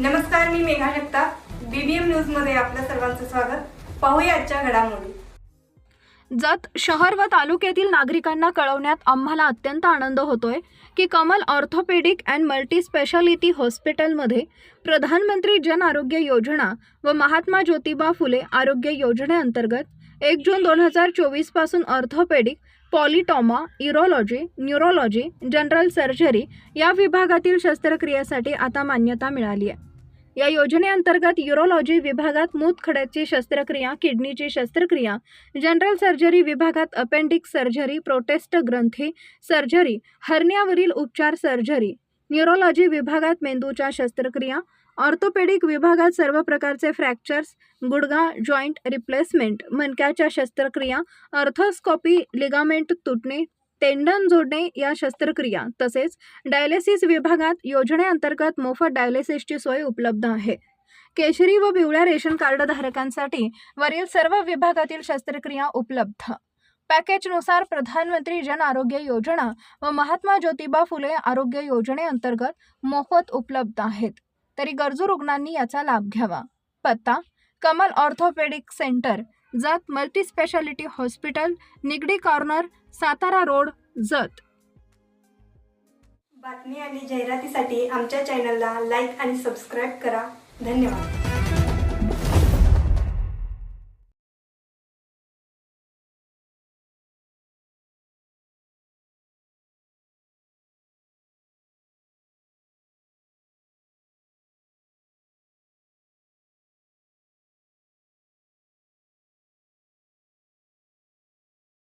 नमस्कार मी मेघा जगताप. बीबीएम न्यूजमध्ये आपलं सर्वांचं स्वागत. पाहूया आजच्या घडामोडी. जत शहर व तालुक्यातील नागरिकांना कळवण्यात आम्हाला अत्यंत आनंद होतोय की Kamal orthopaedic and multi speciality हॉस्पिटलमध्ये प्रधानमंत्री जन आरोग्य योजना व महात्मा ज्योतिबा फुले आरोग्य योजनेअंतर्गत एक जून दोन हजार चोवीसपासून orthopaedic polytrauma urology neurology general surgery या विभागातील शस्त्रक्रियेसाठी आता मान्यता मिळाली आहे. या योजनेअंतर्गत युरोलॉजी विभागात मूतखड्याची शस्त्रक्रिया किडनीची शस्त्रक्रिया जनरल सर्जरी विभागात अपेंडिक सर्जरी प्रोटेस्ट ग्रंथी सर्जरी हर्नियावरील उपचार सर्जरी न्युरोलॉजी विभागात मेंदूच्या शस्त्रक्रिया ऑर्थोपेडिक विभागात सर्व प्रकारचे फ्रॅक्चर्स गुडघा जॉईंट रिप्लेसमेंट मणक्याच्या शस्त्रक्रिया अर्थोस्कॉपी लिगामेंट तुटणे तेंडण जोडणे या शस्त्रक्रिया तसेच डायलिसिस विभागात योजनेअंतर्गत मोफत डायलिसिसची सोय उपलब्ध आहे. केशरी व पिवळ्या रेशन कार्ड धारकांसाठी वरील सर्व विभागातील शस्त्रक्रिया उपलब्ध. पॅकेजनुसार प्रधानमंत्री जन आरोग्य योजना व महात्मा ज्योतिबा फुले आरोग्य योजनेअंतर्गत मोफत उपलब्ध आहेत. तरी गरजू रुग्णांनी याचा लाभ घ्यावा. पत्ता Kamal orthopaedic centre Jath multi speciality hospital Nigdi corner Satara road Jath. बातमी आणि जाहिरातीसाठी आमच्या चॅनलला लाईक आणि सबस्क्राईब करा. धन्यवाद.